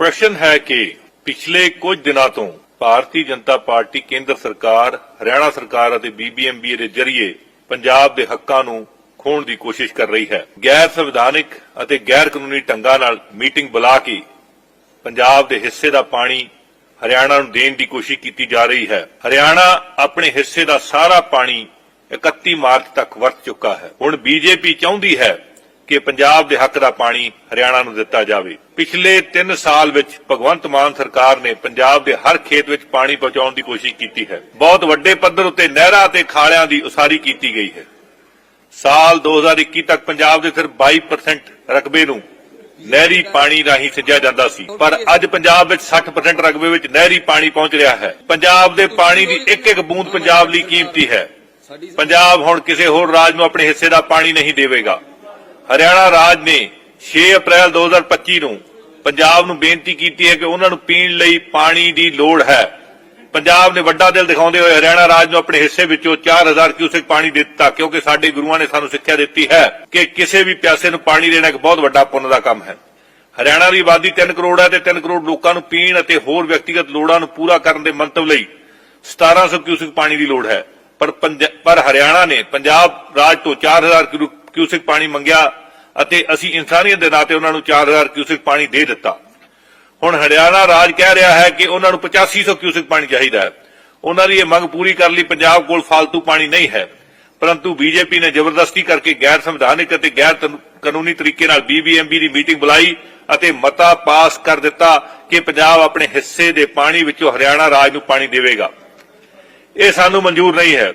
ਪ੍ਰਸ਼ਨ ਹੈ ਕਿ ਪਿਛਲੇ ਕੁਝ ਦਿਨਾਂ ਤੋਂ ਭਾਰਤੀ ਜਨਤਾ ਪਾਰਟੀ ਕੇਂਦਰ ਸਰਕਾਰ, ਹਰਿਆਣਾ ਸਰਕਾਰ ਅਤੇ ਬੀਬੀਐਮਬੀ ਦੇ ਜ਼ਰੀਏ ਪੰਜਾਬ ਦੇ ਹੱਕਾਂ ਨੂੰ ਖੋਣ ਦੀ ਕੋਸ਼ਿਸ਼ ਕਰ ਰਹੀ ਹੈ। ਗੈਰ ਸੰਵਿਧਾਨਿਕ ਅਤੇ ਗੈਰ ਕਾਨੂੰਨੀ ਢੰਗਾਂ ਨਾਲ ਮੀਟਿੰਗ ਬੁਲਾ ਕੇ ਪੰਜਾਬ ਦੇ ਹਿੱਸੇ ਦਾ ਪਾਣੀ ਹਰਿਆਣਾ ਨੂੰ ਦੇਣ ਦੀ ਕੋਸ਼ਿਸ਼ ਕੀਤੀ ਜਾ ਰਹੀ ਹੈ। ਹਰਿਆਣਾ ਆਪਣੇ ਹਿੱਸੇ ਦਾ ਸਾਰਾ ਪਾਣੀ 31 ਮਾਰਚ ਤੱਕ ਵਰਤ ਚੁੱਕਾ ਹੈ। ਹੁਣ ਬੀਜੇਪੀ ਚਾਹੁੰਦੀ ਹੈ ਕਿ ਪੰਜਾਬ ਦੇ ਹੱਕ ਦਾ ਪਾਣੀ ਹਰਿਆਣਾ ਨੂੰ ਦਿੱਤਾ ਜਾਵੇ। ਪਿਛਲੇ 3 ਸਾਲ ਵਿੱਚ ਭਗਵੰਤ ਮਾਨ ਸਰਕਾਰ ਨੇ ਪੰਜਾਬ ਦੇ ਹਰ ਖੇਤ ਵਿੱਚ ਪਾਣੀ ਪਹੁੰਚਾਉਣ ਦੀ ਕੋਸ਼ਿਸ਼ ਕੀਤੀ ਹੈ। ਬਹੁਤ ਵੱਡੇ ਪੱਧਰ ਉੱਤੇ ਨਹਿਰਾਂ ਤੇ ਖਾਲਿਆਂ ਦੀ ਉਸਾਰੀ ਕੀਤੀ ਗਈ ਹੈ। ਸਾਲ 2021 ਤੱਕ ਪੰਜਾਬ ਦੇ ਸਿਰਫ 22% ਰਕਬੇ ਨੂੰ ਨਹਿਰੀ ਪਾਣੀ ਰਾਹੀਂ ਸਿੱਜਿਆ ਜਾਂਦਾ ਸੀ। ਪਰ ਅੱਜ ਪੰਜਾਬ ਵਿੱਚ 60% ਰਕਬੇ ਵਿੱਚ ਨਹਿਰੀ ਪਾਣੀ ਪਹੁੰਚ ਰਿਹਾ ਹੈ। ਪੰਜਾਬ ਦੇ ਪਾਣੀ ਦੀ ਇੱਕ ਇੱਕ ਬੂੰਦ ਪੰਜਾਬ ਲਈ ਕੀਮਤੀ ਹੈ। ਪੰਜਾਬ ਹੁਣ ਕਿਸੇ ਹੋਰ ਰਾਜ ਨੂੰ ਆਪਣੇ ਹਿੱਸੇ ਦਾ ਪਾਣੀ ਨਹੀਂ ਦੇਵੇਗਾ। ਹਰਿਆਣਾ ਰਾਜ ਨੇ 6 ਅਪ੍ਰੈਲ 2025 ਨੂੰ ਪੰਜਾਬ ਨੂੰ ਬੇਨਤੀ ਕੀਤੀ ਹੈ ਕਿ ਉਹਨਾਂ ਨੂੰ ਪੀਣ ਲਈ ਪਾਣੀ ਦੀ ਲੋੜ ਹੈ। ਪੰਜਾਬ ਨੇ ਵੱਡਾ ਦਿਲ ਦਿਖਾਉਂਦੇ ਹੋਏ ਹਰਿਆਣਾ ਰਾਜ ਨੂੰ ਆਪਣੇ ਹਿੱਸੇ ਵਿੱਚੋਂ 4000 ਕਿਊਸੈਕ ਪਾਣੀ ਦੇ ਦਿੱਤਾ, ਕਿਉਂਕਿ ਸਾਡੇ ਗੁਰੂਆਂ ਨੇ ਸਾਨੂੰ ਸਿੱਖਿਆ ਦਿੱਤੀ ਹੈ ਕਿ ਕਿਸੇ ਵੀ ਪਿਆਸੇ ਨੂੰ ਪਾਣੀ ਦੇਣਾ ਇੱਕ ਬਹੁਤ ਵੱਡਾ ਪੁੰਨ ਦਾ ਕੰਮ ਹੈ। ਹਰਿਆਣਾ ਦੀ ਆਬਾਦੀ 3 ਕਰੋੜ ਹੈ ਤੇ 3 ਕਰੋੜ ਲੋਕਾਂ ਨੂੰ ਪੀਣ ਅਤੇ ਹੋਰ ਵਿਅਕਤੀਗਤ ਲੋੜਾਂ ਨੂੰ ਪੂਰਾ ਕਰਨ ਦੇ ਮੰਤਵ ਲਈ 1700 ਕਿਊਸੈਕ ਪਾਣੀ ਦੀ ਲੋੜ ਹੈ। ਪਰ ਪਰ ਹਰਿਆਣਾ ਨੇ ਪੰਜਾਬ ਰਾਜ ਤੋਂ 4000 ਕਿਊ- ਕਿਊਸੈਕ ਪਾਣੀ ਮੰਗਿਆ ਅਤੇ ਅਸੀਂ ਇਨਸਾਨੀਅਤ ਦੇ ਨਾਤੇ ਉਹਨਾਂ ਨੂੰ 4000 ਕਿਊਸੈਕ ਪਾਣੀ ਦੇ ਦਿੱਤਾ। ਹੁਣ ਹਰਿਆਣਾ ਰਾਜ ਕਹਿ ਰਿਹਾ ਹੈ ਕਿ ਉਹਨਾਂ ਨੂੰ 8500 ਕਿਊਸੈਕ ਪਾਣੀ ਚਾਹੀਦਾ ਹੈ। ਉਹਨਾਂ ਦੀ ਇਹ ਮੰਗ ਪੂਰੀ ਕਰਨ ਲਈ ਪੰਜਾਬ ਕੋਲ ਫालतू ਪਾਣੀ ਨਹੀਂ ਹੈ। ਪਰੰਤੂ ਬੀਜੇਪੀ ਨੇ ਜ਼ਬਰਦਸਤੀ ਕਰਕੇ ਗੈਰ ਸੰਵਿਧਾਨਿਕ ਅਤੇ ਗੈਰ ਕਾਨੂੰਨੀ ਤਰੀਕੇ ਨਾਲ ਬੀਬੀਐਮਬੀ ਦੀ ਮੀਟਿੰਗ ਬੁਲਾਈ ਅਤੇ ਮਤਾ ਪਾਸ ਕਰ ਦਿੱਤਾ ਕਿ ਪੰਜਾਬ ਆਪਣੇ ਹਿੱਸੇ ਦੇ ਪਾਣੀ ਵਿੱਚੋਂ ਹਰਿਆਣਾ ਰਾਜ ਨੂੰ ਪਾਣੀ ਦੇਵੇਗਾ। ਇਹ ਸਾਨੂੰ ਮਨਜ਼ੂਰ ਨਹੀਂ ਹੈ।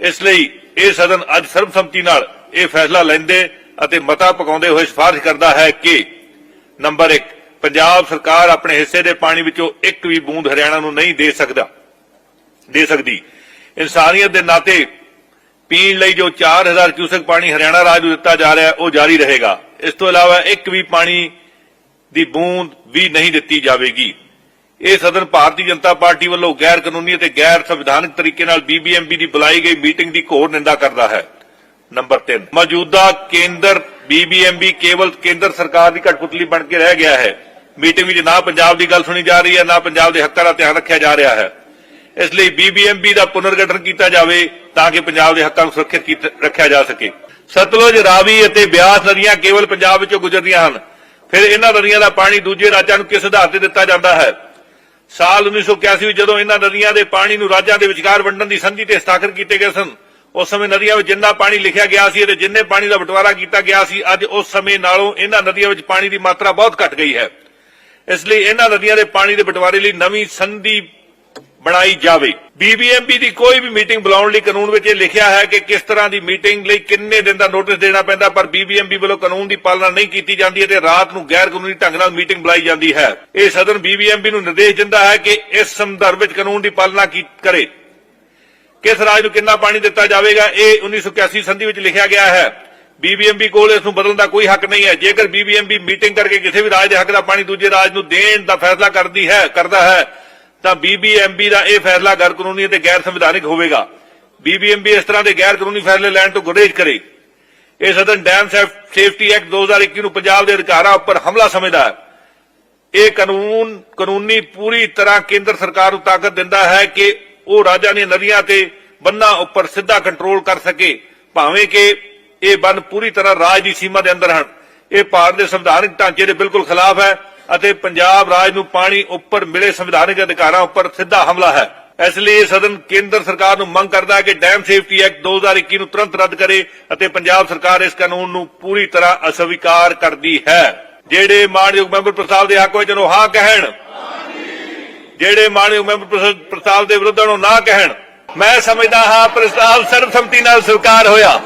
ਇਸ ਲਈ ਇਹ ਸਦਨ ਅੱਜ ਸਰਬਸੰਮਤੀ ਨਾਲ ਇਹ ਫੈਸਲਾ ਲੈਂਦੇ ਅਤੇ ਮਤਾ ਪਕਾਉਂਦੇ ਹੋਏ ਸਿਫਾਰਿਸ਼ ਕਰਦਾ ਹੈ ਕਿ, ਨੰਬਰ 1 ਪੰਜਾਬ ਸਰਕਾਰ ਆਪਣੇ ਹਿੱਸੇ ਦੇ ਪਾਣੀ ਵਿੱਚੋਂ ਇੱਕ ਵੀ ਬੂੰਦ ਹਰਿਆਣਾ ਨੂੰ ਨਹੀਂ ਦੇ ਸਕਦਾ, ਦੇ ਸਕਦੀ। ਇਨਸਾਨੀਅਤ ਦੇ ਨਾਤੇ, ਪੀਣ ਲਈ ਜੋ 4000 ਕਿਊਸੈਕ ਪਾਣੀ ਹਰਿਆਣਾ ਰਾਜ ਨੂੰ ਦਿੱਤਾ ਜਾ ਰਿਹਾ, ਉਹ ਜਾਰੀ ਰਹੇਗਾ। ਇਸ ਤੋਂ ਇਲਾਵਾ ਇੱਕ ਵੀ ਪਾਣੀ ਦੀ ਬੂੰਦ ਵੀ ਨਹੀਂ ਦਿੱਤੀ ਜਾਵੇਗੀ। ਇਹ ਸਦਨ ਭਾਰਤੀ ਜਨਤਾ ਪਾਰਟੀ ਵੱਲੋਂ ਗੈਰ ਕਾਨੂੰਨੀ ਅਤੇ ਗੈਰ ਸੰਵਿਧਾਨਕ ਤਰੀਕੇ ਨਾਲ ਬੀਬੀਐਮਬੀ ਦੀ ਬੁਲਾਈ ਗਈ ਮੀਟਿੰਗ ਦੀ ਘੋਰ ਨਿੰਦਾ ਕਰਦਾ ਹੈ। ਨੰਬਰ 3 ਮੌਜੂਦਾ ਕੇਂਦਰ ਬੀਬੀਐਮਬੀ ਕੇਵਲ ਕੇਂਦਰ ਸਰਕਾਰ ਦੀ ਘਟਪੁਤਲੀ ਬਣ ਕੇ ਰਹਿ ਗਿਆ ਹੈ। ਮੀਟਿੰਗ ਵਿੱਚ ਨਾ ਪੰਜਾਬ ਦੀ ਗੱਲ ਸੁਣੀ ਜਾ ਰਹੀ ਹੈ, ਨਾ ਪੰਜਾਬ ਦੇ ਹੱਕਾਂ ਦਾ ਧਿਆਨ ਰੱਖਿਆ ਜਾ ਰਿਹਾ ਹੈ। ਇਸ ਲਈ ਬੀਬੀਐਮਬੀ ਦਾ ਪੁਨਰਗਠਨ ਕੀਤਾ ਜਾਵੇ ਤਾਂ ਕਿ ਪੰਜਾਬ ਦੇ ਹੱਕਾਂ ਨੂੰ ਸੁਰੱਖਿਅਤ ਰੱਖਿਆ ਜਾ ਸਕੇ। ਸਤਲੁਜ, ਰਾਵੀ ਅਤੇ ਬਿਆਸ ਨਦੀਆਂ ਕੇਵਲ ਪੰਜਾਬ ਵਿੱਚੋਂ ਗੁਜ਼ਰਦੀਆਂ ਹਨ। ਫਿਰ ਇਹਨਾਂ ਨਦੀਆਂ ਦਾ ਪਾਣੀ ਦੂਜੇ ਰਾਜਾਂ ਨੂੰ ਕਿਸ ਆਧਾਰ ਤੇ ਦਿੱਤਾ ਜਾਂਦਾ ਹੈ? ਸਾਲ 1981 ਵਿੱਚ ਜਦੋਂ ਇਹਨਾਂ ਨਦੀਆਂ ਦੇ ਪਾਣੀ ਨੂੰ ਰਾਜਾਂ ਦੇ ਵਿਚਕਾਰ ਵੰਡਣ ਦੀ ਸੰਧੀ ਤੇ ਹਸਤਾਖਰ ਕੀਤੇ ਗਏ ਸਨ ਉਸ ਸਮੇਂ ਨਦੀਆਂ ਵਿੱਚ ਜਿੰਨਾ ਪਾਣੀ ਲਿਖਿਆ ਗਿਆ ਸੀ ਅਤੇ ਜਿੰਨੇ ਪਾਣੀ ਦਾ ਬਟਵਾਰਾ ਕੀਤਾ ਗਿਆ ਸੀ, ਅੱਜ ਉਸ ਸਮੇਂ ਨਾਲੋਂ ਇਹਨਾਂ ਨਦੀਆਂ ਵਿੱਚ ਪਾਣੀ ਦੀ ਮਾਤਰਾ ਬਹੁਤ ਘਟ ਗਈ ਹੈ। ਇਸ ਲਈ ਇਹਨਾਂ ਨਦੀਆਂ ਦੇ ਪਾਣੀ ਦੇ ਬਟਵਾਰੇ ਲਈ ਨਵੀਂ ਸੰਧੀ ਬਣਾਈ ਜਾਵੇ। ਬੀਬੀਐਮਬੀ ਦੀ ਕੋਈ ਵੀ ਮੀਟਿੰਗ ਬੁਲਾਉਣ ਲਈ ਕਾਨੂੰਨ ਵਿੱਚ ਇਹ ਲਿਖਿਆ ਹੈ ਕਿ ਕਿਸ ਤਰ੍ਹਾਂ ਦੀ ਮੀਟਿੰਗ ਲਈ ਕਿੰਨੇ ਦਿਨ ਦਾ ਨੋਟਿਸ ਦੇਣਾ ਪੈਂਦਾ, ਪਰ ਬੀਬੀਐਮਬੀ ਵੱਲੋਂ ਕਾਨੂੰਨ ਦੀ ਪਾਲਣਾ ਨਹੀਂ ਕੀਤੀ ਜਾਂਦੀ ਹੈ ਤੇ ਰਾਤ ਨੂੰ ਗੈਰ ਕਾਨੂੰਨੀ ਢੰਗ ਨਾਲ ਮੀਟਿੰਗ ਬੁਲਾਈ ਜਾਂਦੀ ਹੈ। ਇਹ ਸਦਨ ਬੀਬੀਐਮਬੀ ਨੂੰ ਨਿਰਦੇਸ਼ ਦਿੰਦਾ ਹੈ ਕਿ ਇਸ ਸੰਦਰਭ ਵਿੱਚ ਕਾਨੂੰਨ ਦੀ ਪਾਲਣਾ ਕਰੇ। ਕਿਸ ਰਾਜ ਨੂੰ ਕਿੰਨਾ ਪਾਣੀ ਦਿੱਤਾ ਜਾਵੇਗਾ, ਇਹ 1981 ਸੰਧੀ ਵਿੱਚ ਲਿਖਿਆ ਗਿਆ ਹੈ। ਬੀਬੀਐਮਬੀ ਕੋਲ ਇਸ ਨੂੰ ਬਦਲਣ ਦਾ ਕੋਈ ਹੱਕ ਨਹੀਂ ਹੈ। ਜੇਕਰ ਬੀਬੀਐਮਬੀ ਮੀਟਿੰਗ ਕਰਕੇ ਕਿਸੇ ਵੀ ਰਾਜ ਦੇ ਹੱਕ ਦਾ ਪਾਣੀ ਦੂਜੇ ਰਾਜ ਨੂੰ ਦੇਣ ਦਾ ਫੈਸਲਾ ਕਰਦੀ ਹੈ, ਕਰਦਾ ਹੈ, ਤਾਂ ਬੀਬੀਐਮਬੀ ਦਾ ਇਹ ਫੈਸਲਾ ਗੈਰ ਕਾਨੂੰਨੀ ਅਤੇ ਗੈਰ ਸੰਵਿਧਾਨਿਕ ਹੋਵੇਗਾ ਬੀਬੀਐਮਬੀ ਇਸ ਤਰ੍ਹਾਂ ਦੇ ਗੈਰ ਕਾਨੂੰਨੀ ਫੈਸਲੇ ਲੈਣ ਤੋਂ ਗੁਰੇਜ਼ ਕਰੇ। ਇਹ ਸਦਨ ਡੈਮ ਸੇਫਟੀ ਐਕਟ 2021 ਨੂੰ ਪੰਜਾਬ ਦੇ ਅਧਿਕਾਰਾਂ ਉੱਪਰ ਹਮਲਾ ਸਮਝਦਾ ਹੈ। ਇਹ ਕਾਨੂੰਨ ਕਾਨੂੰਨੀ ਪੂਰੀ ਤਰ੍ਹਾਂ ਕੇਂਦਰ ਸਰਕਾਰ ਨੂੰ ਤਾਕਤ ਦਿੰਦਾ ਹੈ ਕਿ ਉਹ ਰਾਜਾਂ ਦੀਆਂ ਨਦੀਆਂ ਤੇ ਬੰਨਾ ਉੱਪਰ ਸਿੱਧਾ ਕੰਟਰੋਲ ਕਰ ਸਕੇ, ਭਾਵੇਂ ਕਿ ਇਹ ਬੰਨ ਪੂਰੀ ਤਰ੍ਹਾਂ ਰਾਜ ਦੀ ਸੀਮਾ ਦੇ ਅੰਦਰ ਹਨ। ਇਹ ਭਾਰਤ ਦੇ ਸੰਵਿਧਾਨਕ ਢਾਂਚੇ ਦੇ ਬਿਲਕੁਲ ਖਿਲਾਫ ਹੈ ਅਤੇ ਪੰਜਾਬ ਰਾਜ ਨੂੰ ਪਾਣੀ ਉੱਪਰ ਮਿਲੇ ਸੰਵਿਧਾਨਕ ਅਧਿਕਾਰਾਂ ਉੱਪਰ ਸਿੱਧਾ ਹਮਲਾ ਹੈ। ਇਸ ਲਈ ਇਹ ਸਦਨ ਕੇਂਦਰ ਸਰਕਾਰ ਨੂੰ ਮੰਗ ਕਰਦਾ ਹੈ ਕਿ ਡੈਮ ਸੇਫਟੀ ਐਕਟ 2021 ਨੂੰ ਤੁਰੰਤ ਰੱਦ ਕਰੇ ਅਤੇ ਪੰਜਾਬ ਸਰਕਾਰ ਇਸ ਕਾਨੂੰਨ ਨੂੰ ਪੂਰੀ ਤਰ੍ਹਾਂ ਅਸਵੀਕਾਰ ਕਰਦੀ ਹੈ। ਜਿਹੜੇ ਮਾਨਯੋਗ ਮੈਂਬਰ ਪ੍ਰਸਾਦ ਦੇ ਹੱਕ ਵਿੱਚ ਨੂੰ ਹਾਂ ਕਹਿਣ ਜਿਹੜੇ ਮਾਨਯੋਗ ਮੈਂਬਰ ਪ੍ਰਸਤਾਵ ਦੇ ਵਿਰੁੱਧ ਨੂੰ ਨਾ ਕਹਿਣ। ਮੈਂ ਸਮਝਦਾ ਹਾਂ ਪ੍ਰਸਤਾਵ ਸਰਬਸੰਮਤੀ ਨਾਲ ਸਵੀਕਾਰ ਹੋਇਆ।